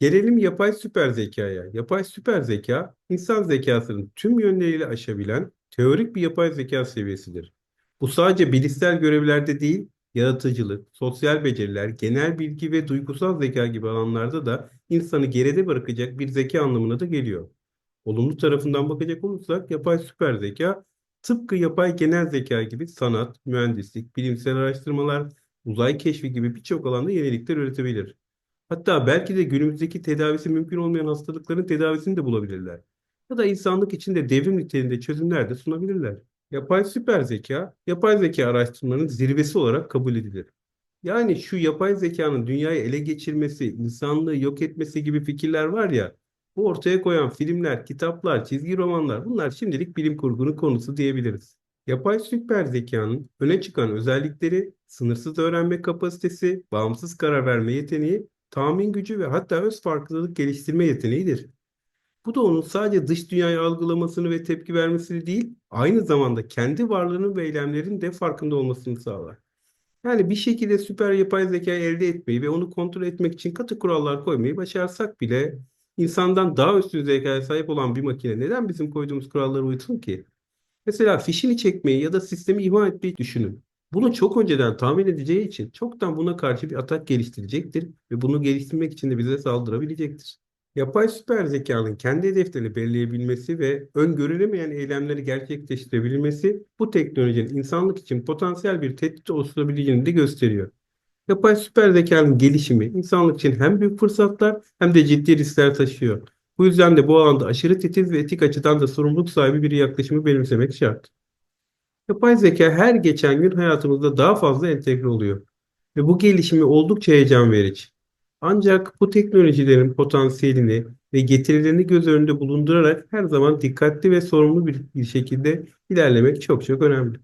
Gelelim yapay süper zekaya. Yapay süper zeka, insan zekasının tüm yönleriyle aşabilen teorik bir yapay zeka seviyesidir. Bu sadece bilişsel görevlerde değil, yaratıcılık, sosyal beceriler, genel bilgi ve duygusal zeka gibi alanlarda da insanı geride bırakacak bir zeka anlamına da geliyor. Olumlu tarafından bakacak olursak yapay süper zeka tıpkı yapay genel zeka gibi sanat, mühendislik, bilimsel araştırmalar, uzay keşfi gibi birçok alanda yenilikler üretebilir. Hatta belki de günümüzdeki tedavisi mümkün olmayan hastalıkların tedavisini de bulabilirler. Ya da insanlık için de devrim niteliğinde çözümler de sunabilirler. Yapay süper zeka, yapay zeka araştırmalarının zirvesi olarak kabul edilir. Yani şu yapay zekanın dünyayı ele geçirmesi, insanlığı yok etmesi gibi fikirler var ya, bu ortaya koyan filmler, kitaplar, çizgi romanlar bunlar şimdilik bilim kurgunun konusu diyebiliriz. Yapay süper zekanın öne çıkan özellikleri sınırsız öğrenme kapasitesi, bağımsız karar verme yeteneği, tahmin gücü ve hatta öz farkındalık geliştirme yeteneğidir. Bu da onun sadece dış dünyayı algılamasını ve tepki vermesini değil, aynı zamanda kendi varlığının ve eylemlerinin de farkında olmasını sağlar. Yani bir şekilde süper yapay zekayı elde etmeyi ve onu kontrol etmek için katı kurallar koymayı başarsak bile insandan daha üstün zekaya sahip olan bir makine neden bizim koyduğumuz kurallara uysun ki? Mesela fişini çekmeyi ya da sistemi ihmal etmeyi düşünün. Bunu çok önceden tahmin edeceği için çoktan buna karşı bir atak geliştirecektir ve bunu geliştirmek için de bize saldırabilecektir. Yapay süper zekanın kendi hedeflerini belirleyebilmesi ve öngörülemeyen eylemleri gerçekleştirebilmesi bu teknolojinin insanlık için potansiyel bir tehdit oluşturabileceğini de gösteriyor. Yapay süper zekanın gelişimi insanlık için hem büyük fırsatlar hem de ciddi riskler taşıyor. Bu yüzden de bu alanda aşırı titiz ve etik açıdan da sorumluluk sahibi bir yaklaşımı benimsemek şart. Yapay zeka her geçen gün hayatımızda daha fazla entegre oluyor ve bu gelişimi oldukça heyecan verici. Ancak bu teknolojilerin potansiyelini ve getirilerini göz önünde bulundurarak her zaman dikkatli ve sorumlu bir, şekilde ilerlemek çok çok önemli.